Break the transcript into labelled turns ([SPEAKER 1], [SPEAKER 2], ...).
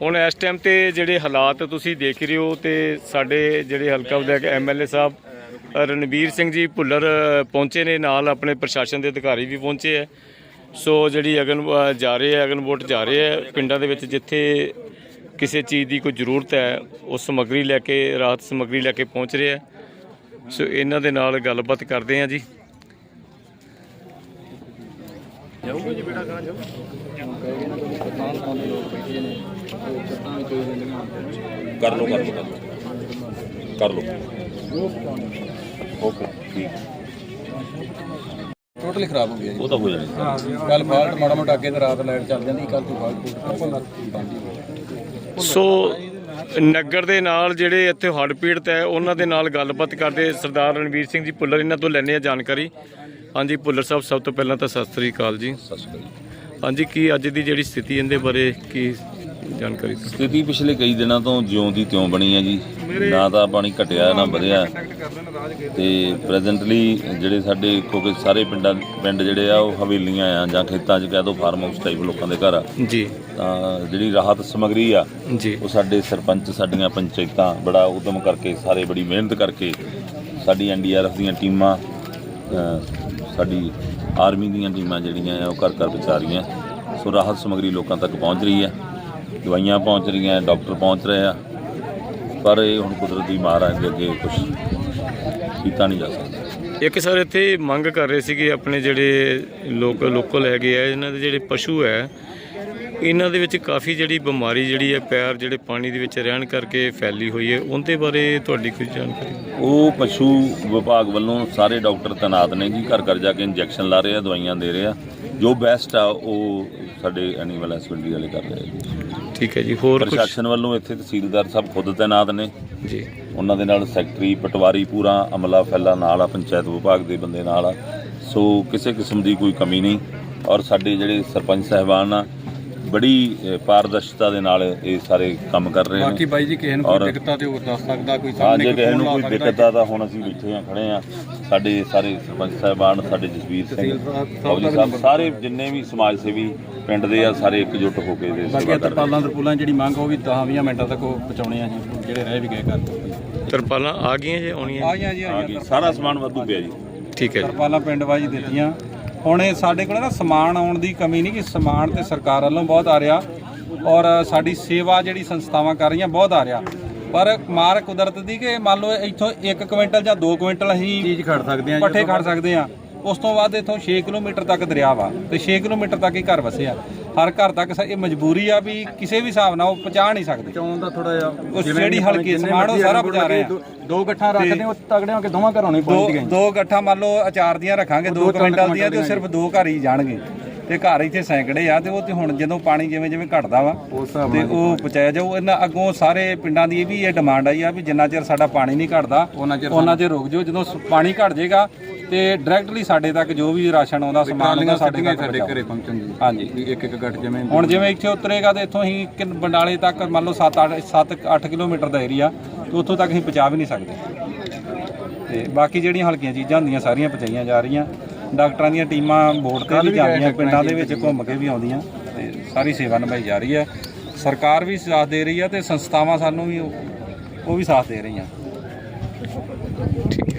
[SPEAKER 1] ਹੁਣ ਇਸ ਟਾਈਮ ਤੇ ਜਿਹੜੇ ਹਾਲਾਤ ਤੁਸੀਂ ਦੇਖ ਰਹੇ ਹੋ ਤੇ ਸਾਡੇ ਜਿਹੜੇ ਹਲਕਾ ਵਿਧਾਇਕ ਐਮਐਲਏ ਸਾਹਿਬ ਅ, ਰਣਬੀਰ ਸਿੰਘ ਜੀ ਭੁੱਲਰ ਪਹੁੰਚੇ ਨੇ ਨਾਲ ਆਪਣੇ ਪ੍ਰਸ਼ਾਸਨ ਦੇ ਅਧਿਕਾਰੀ ਵੀ ਪਹੁੰਚੇ ਹੈ। ਸੋ ਜਿਹੜੀ ਅਗਨ ਜਾ ਰਹੇ ਹੈ ਅਗਨ ਵੋਟ ਜਾ ਰਹੇ ਹੈ ਪਿੰਡਾਂ ਦੇ ਵਿੱਚ ਜਿੱਥੇ ਕਿਸੇ ਚੀਜ਼ ਦੀ ਕੋਈ ਜ਼ਰੂਰਤ ਹੈ ਉਹ ਸਮੱਗਰੀ ਲੈ ਕੇ ਰਾਹਤ ਸਮੱਗਰੀ ਲੈ ਕੇ ਪਹੁੰਚ ਰਹੇ ਹੈ। ਸੋ ਇਹਨਾਂ ਦੇ ਨਾਲ ਗੱਲਬਾਤ ਕਰਦੇ ਹਾਂ ਜੀ।
[SPEAKER 2] ਕਰ ਲਓ ਕਰ ਲਓ ਕਰ ਲਓ। ਕਰ ਲਓ। ਓਕੇ ਠੀਕ।
[SPEAKER 3] ਟੋਟਲੀ ਖਰਾਬ ਹੋ ਗਿਆ ਜੀ।
[SPEAKER 2] ਉਹ ਤਾਂ ਹੋ ਜਾਣੀ।
[SPEAKER 3] ਕੱਲ ਫਾਲਟ ਮਾੜਾ ਮੋਟਾ ਅੱਗੇ ਤੇ ਰਾਤ ਲਾਈਟ ਚੱਲ ਜਾਂਦੀ ਕੱਲ ਤੋਂ ਫਾਲਟ
[SPEAKER 1] ਸੋ ਨਗਰ ਦੇ ਨਾਲ ਜਿਹੜੇ ਇੱਥੇ ਹੜ੍ਹ ਪੀੜਤ ਹੈ ਉਹਨਾਂ ਦੇ ਨਾਲ ਗੱਲਬਾਤ ਕਰਦੇ ਸਰਦਾਰ ਰਣਵੀਰ ਸਿੰਘ ਜੀ ਭੁੱਲਰ ਇਹਨਾਂ ਤੋਂ ਲੈਣੇ ਆ ਜਾਣਕਾਰੀ। ਹਾਂਜੀ ਭੁੱਲਰ ਸਾਹਿਬ ਸਭ ਤੋਂ ਪਹਿਲਾਂ ਤਾਂ ਸਤਿ ਸ੍ਰੀ ਅਕਾਲ ਜੀ।
[SPEAKER 2] ਸਤਿ ਸ਼੍ਰੀ ਅਕਾਲ
[SPEAKER 1] ਹਾਂਜੀ ਕੀ ਅੱਜ ਦੀ ਜਿਹੜੀ ਸਥਿਤੀ ਇਹਦੇ ਬਾਰੇ ਕੀ ਜਾਣਕਾਰੀ ਦਿਓ?
[SPEAKER 2] ਸਥਿਤੀ ਪਿਛਲੇ ਕਈ ਦਿਨਾਂ ਤੋਂ ਜਿਉਂ ਦੀ ਤਿਉਂ ਬਣੀ ਹੈ ਜੀ। ਨਾ ਤਾਂ ਪਾਣੀ ਘਟਿਆ ਨਾ ਵਧਿਆ। ਤੇ ਪ੍ਰੈਜ਼ੈਂਟਲੀ ਜਿਹੜੇ ਸਾਡੇ ਕਿਉਂਕਿ ਸਾਰੇ ਪਿੰਡਾਂ ਪਿੰਡ ਜਿਹੜੇ ਆ ਉਹ ਹਵੇਲੀਆਂ ਆ ਜਾਂ ਖੇਤਾਂ 'ਚ ਕਹਿ ਦੋ ਫਾਰਮ ਹਾਊਸ ਟਾਈਪ ਲੋਕਾਂ ਦੇ ਘਰ ਆ।
[SPEAKER 1] ਜੀ।
[SPEAKER 2] ਤਾਂ ਜਿਹੜੀ ਰਾਹਤ ਸਮਗਰੀ ਆ
[SPEAKER 1] ਜੀ।
[SPEAKER 2] ਉਹ ਸਾਡੇ ਸਰਪੰਚ ਸਾਡੀਆਂ ਪੰਚਾਇਤਾਂ ਬੜਾ ਉਦਮ ਕਰਕੇ ਸਾਰੇ ਬੜੀ ਮਿਹਨਤ ਕਰਕੇ ਸਾਡੀ ਐਨਡੀਆਰਐਫ ਦੀਆਂ ਟੀਮਾਂ ਸਾਡੀ ਆਰਮੀ ਦੀਆਂ ਟੀਮਾਂ ਜਿਹੜੀਆਂ ਆ ਉਹ ਘਰ ਘਰ ਪਹੁੰਚਾ ਰਹੀਆਂ ਸੋ ਰਾਹਤ ਸਮਗਰੀ ਲੋਕਾਂ ਤੱਕ ਪਹੁੰਚ ਰਹੀ ਹੈ ਦਵਾਈਆਂ ਪਹੁੰਚ ਰਹੀਆਂ ਡਾਕਟਰ ਪਹੁੰਚ ਰਹੇ ਆ। ਪਰ ਇਹ ਹੁਣ ਕੁਦਰਤੀ ਮਾਰ ਆ ਇਹਦੇ ਅੱਗੇ ਕੁਝ ਕੀਤਾ ਨਹੀਂ ਜਾ ਸਕਦਾ।
[SPEAKER 1] ਇੱਕ ਸਰ ਇੱਥੇ ਮੰਗ ਕਰ ਰਹੇ ਸੀਗੇ ਆਪਣੇ ਜਿਹੜੇ ਲੋਕ ਲੋਕਲ ਹੈਗੇ ਆ ਇਹਨਾਂ ਦੇ ਜਿਹੜੇ ਪਸ਼ੂ ਹੈ ਇਹਨਾਂ ਦੇ ਵਿੱਚ ਕਾਫੀ ਜਿਹੜੀ ਬਿਮਾਰੀ ਜਿਹੜੀ ਹੈ ਪੈਰ ਜਿਹੜੇ ਪਾਣੀ ਦੇ ਵਿੱਚ ਰਹਿਣ ਕਰਕੇ ਫੈਲੀ ਹੋਈ ਹੈ ਉਹਦੇ ਬਾਰੇ ਤੁਹਾਡੀ ਕੋਈ ਜਾਣਕਾਰੀ?
[SPEAKER 2] ਉਹ ਪਸ਼ੂ ਵਿਭਾਗ ਵੱਲੋਂ ਸਾਰੇ ਡਾਕਟਰ ਤੈਨਾਤ ਨੇ ਜੀ ਘਰ ਘਰ ਜਾ ਕੇ ਇੰਜੈਕਸ਼ਨ ਲਾ ਰਹੇ ਆ ਦਵਾਈਆਂ ਦੇ ਰਹੇ ਆ। ਜੋ ਬੈਸਟ ਆ ਉਹ ਸਾਡੇ ਐਨੀਮਲ ਹਸਬੰਡਰੀ ਵਾਲੇ ਕਰ ਰਹੇ ਆ ਜੀ।
[SPEAKER 1] ਠੀਕ ਹੈ ਜੀ ਹੋਰ ਕੁਝ
[SPEAKER 2] ਪ੍ਰਸ਼ਾਸਨ ਵੱਲੋਂ ਇੱਥੇ ਤਹਿਸੀਲਦਾਰ ਸਾਹਿਬ ਖੁਦ ਤੈਨਾਤ ਨੇ।
[SPEAKER 1] ਜੀ।
[SPEAKER 2] ਉਹਨਾਂ ਦੇ ਨਾਲ ਸੈਕਟਰੀ ਪਟਵਾਰੀ ਪੂਰਾ ਅਮਲਾ ਫੈਲਾ ਨਾਲ ਆ ਪੰਚਾਇਤ ਵਿਭਾਗ ਦੇ ਬੰਦੇ ਨਾਲ ਆ। ਸੋ ਕਿਸੇ ਕਿਸਮ ਦੀ ਕੋਈ ਕਮੀ ਨਹੀਂ। ਔਰ ਸਾਡੇ ਜਿਹੜੇ ਸਰਪੰਚ ਸਾਹਿਬਾਨ ਆ ਬੜੀ ਪਾਰਦਰਸ਼ਤਾ ਦੇ ਨਾਲ ਇਹ ਸਾਰੇ ਕੰਮ ਕਰ ਰਹੇ
[SPEAKER 3] ਬਾਕੀ
[SPEAKER 2] ਨੇ
[SPEAKER 3] ਬਾਈ ਜੀ ਕਿਸੇ ਨੂੰ ਕੋਈ ਦਿੱਕਤ ਆ ਤੇ ਉਹ ਦੱਸ ਸਕਦਾ ਕੋਈ ਸਾਹਮਣੇ
[SPEAKER 2] ਜੇ
[SPEAKER 3] ਕੋਈ
[SPEAKER 2] ਕਿਸੇ
[SPEAKER 3] ਫੋਨ
[SPEAKER 2] ਨੂੰ ਕੋਈ ਦਿੱਕਤ ਆ ਤਾਂ ਹੁਣ ਅਸੀਂ ਬੈਠੇ ਆ ਖੜੇ ਆ ਸਾਡੇ ਸਾਰੇ ਸਰਪੰਚ ਸਾਹਿਬਾਨ ਸਾਡੇ ਜਸਵੀਰ ਸਿੰਘ ਫੌਜੀ ਸਾਹਿਬ ਸਾਰੇ ਜਿੰਨੇ ਵੀ ਸਮਾਜ ਸੇਵੀ ਪਿੰਡ ਦੇ ਆ ਸਾਰੇ ਇਕਜੁੱਟ ਹੋ ਕੇ ਦੇ
[SPEAKER 3] ਬਾਕੀ ਤਰਪਾਲਾਂ ਤਰਪੂਲਾਂ ਜਿਹੜੀ ਮੰਗ ਉਹ ਵੀ 10-20 ਮਿੰਟਾਂ ਤੱਕ ਉਹ ਪਹੁੰਚਾਉਣੇ ਆ ਜੀ ਜਿਹੜੇ ਰਹਿ ਵੀ ਗਏ ਘਰ।
[SPEAKER 1] ਤਰਪਾਲਾਂ ਆ ਗਈਆਂ ਜੇ ਆਉਣੀਆਂ?
[SPEAKER 3] ਆਈਆਂ ਜੀ
[SPEAKER 2] ਆ ਗਈ ਸਾਰਾ ਸਮਾਨ ਵਾਧੂ ਪਿਆ ਜੀ।
[SPEAKER 1] ਠੀਕ ਹੈ ਜੀ
[SPEAKER 3] ਤਰਪਾਲਾਂ ਪਿੰਡ ਵਾਜੀ ਦਿੱਤੀਆਂ। ਹੁਣ ਇਹ ਸਾਡੇ ਕੋਲ ਨਾ ਸਮਾਨ ਆਉਣ ਦੀ ਕਮੀ ਨਹੀਂ ਕਿ ਸਮਾਨ ਤੇ ਸਰਕਾਰ ਵੱਲੋਂ ਬਹੁਤ ਆ ਰਿਹਾ ਔਰ ਸਾਡੀ ਸੇਵਾ ਜਿਹੜੀ ਸੰਸਥਾਵਾਂ ਕਰ ਰਹੀਆਂ ਬਹੁਤ ਆ ਰਿਹਾ। ਪਰ ਮਾਰ ਕੁਦਰਤ ਦੀ ਕਿ ਮੰਨ ਲਓ ਇੱਥੋਂ 1 ਕੁਇੰਟਲ ਜਾਂ 2 ਕੁਇੰਟਲ ਅਸੀਂ ਚੀਜ਼ ਖੜ ਸਕਦੇ ਆ ਪੱਠੇ ਖੜ ਸਕਦੇ ਆ ਉਸ ਤੋਂ ਬਾਅਦ ਇੱਥੋਂ 6 ਕਿਲੋਮੀਟਰ ਤੱਕ ਦਰਿਆ ਵਾ ਤੇ 6 ਕਿਲੋਮੀਟਰ ਤੱਕ ਹੀ ਘਰ ਵਸਿਆ ਹਰ ਘਰ ਤੱਕ ਸ- ਇਹ ਮਜਬੂਰੀ ਆ ਵੀ ਕਿਸੇ ਵੀ ਹਿਸਾਬ ਨਾਲ ਉਹ ਪਹੁੰਚਾ ਨਹੀਂ ਸਕਦੇ।
[SPEAKER 4] ਚੌਂ ਦਾ ਥੋੜਾ ਜਿਹਾ
[SPEAKER 3] ਉਹ ਜਿਹੜੀ ਹਲਕੀ ਸਮਾਨ ਉਹ ਸਾਰਾ ਪਹੁੰਚਾ ਰਹੇ ਆ।
[SPEAKER 4] ਦੋ ਗੱਠਾਂ ਰੱਖਦੇ ਉਹ ਤਗੜੇ ਹੋ ਕੇ ਦੋਵਾਂ ਘਰੋਂ ਨਹੀਂ
[SPEAKER 3] ਦੋ
[SPEAKER 4] ਪਹੁੰਚਦੀਆਂ।
[SPEAKER 3] ਦੋ ਗੱਠਾਂ ਮੰਨ ਲਓ ਅਚਾਰ ਦੀਆਂ ਰੱਖਾਂਗੇ 2 ਕੁਇੰਟਲ ਦੀਆਂ ਤੇ ਉਹ ਸਿਰਫ ਦੋ ਘਰ ਹੀ ਜਾਣਗੇ। ਤੇ ਘਰ ਇੱਥੇ ਸੈਂਕੜੇ ਆ ਤੇ ਉਹ ਤੇ ਹੁਣ ਜਦੋਂ ਪਾਣੀ ਜਿਵੇਂ ਜਿਵੇਂ ਘਟਦਾ ਵਾ ਤੇ ਉਹ ਪਹੁੰਚਾਇਆ ਜਾਊ। ਇਹਨਾਂ ਅੱਗੋਂ ਸਾਰੇ ਪਿੰਡਾਂ ਦੀ ਇਹ ਵੀ ਇਹ ਡਿਮਾਂਡ ਆਈ ਆ ਵੀ ਜਿੰਨਾ ਚਿਰ ਸਾਡਾ ਪਾਣੀ ਨਹੀਂ ਘਟਦਾ ਉਹਨਾਂ ਚਿਰ ਰੁਕ ਜਾਓ। ਜਦੋਂ ਪਾਣੀ ਘਟ ਜਾਏਗਾ ਤੇ ਡਾਇਰੈਕਟਲੀ ਸਾਡੇ ਤੱਕ ਜੋ ਵੀ ਰਾਸ਼ਨ ਆਉਂਦਾ ਸਮਾਨ ਆਉਂਦਾ ਸਾਡੇ ਤੱਕ
[SPEAKER 4] ਸਾਡੇ
[SPEAKER 3] ਪਹੁੰਚਾਓ।
[SPEAKER 4] ਘਰੇ ਪਹੁੰਚਣ ਦੀ।
[SPEAKER 3] ਹਾਂਜੀ।
[SPEAKER 4] ਇੱਕ ਇੱਕ ਗੱਠ ਜਿਵੇਂ
[SPEAKER 3] ਹੁਣ ਜਿਵੇਂ ਇੱਥੇ ਉਤਰੇਗਾ ਤੇ ਇੱਥੋਂ ਹੀ ਬੰਡਾਲੇ ਤੱਕ ਮੰਨ ਲਓ 7 8 7 8 ਕਿਲੋਮੀਟਰ ਦਾ ਏਰੀਆ ਤੇ ਉੱਥੋਂ ਤੱਕ ਅਸੀਂ ਪਹੁੰਚਾ ਵੀ ਨਹੀਂ ਸਕਦੇ। ਤੇ ਬਾਕੀ ਜਿਹੜੀਆਂ ਹਲਕੀਆਂ ਚੀਜ਼ਾਂ ਹੁੰਦੀਆਂ ਸਾਰੀਆਂ ਪਹੁੰਚਾਈਆਂ ਜਾ ਰਹੀਆਂ। ਡਾਕਟਰਾਂ ਦੀਆਂ ਟੀਮਾਂ ਬੋਰਡ ਤੇ ਵੀ ਜਾਂਦੀਆਂ ਪਿੰਡਾਂ ਦੇ ਵਿੱਚ ਘੁੰਮ ਕੇ ਵੀ ਆਉਂਦੀਆਂ ਤੇ ਸਾਰੀ ਸੇਵਾ ਨਿਭਾਈ ਜਾ ਰਹੀ ਹੈ। ਸਰਕਾਰ ਵੀ ਸਾਥ ਦੇ ਰਹੀ ਹੈ ਤੇ ਸੰਸਥਾਵਾਂ ਸਾਨੂੰ ਵੀ ਉਹ ਵੀ ਸਾਥ ਦੇ ਰਹੀਆਂ। ਠੀਕ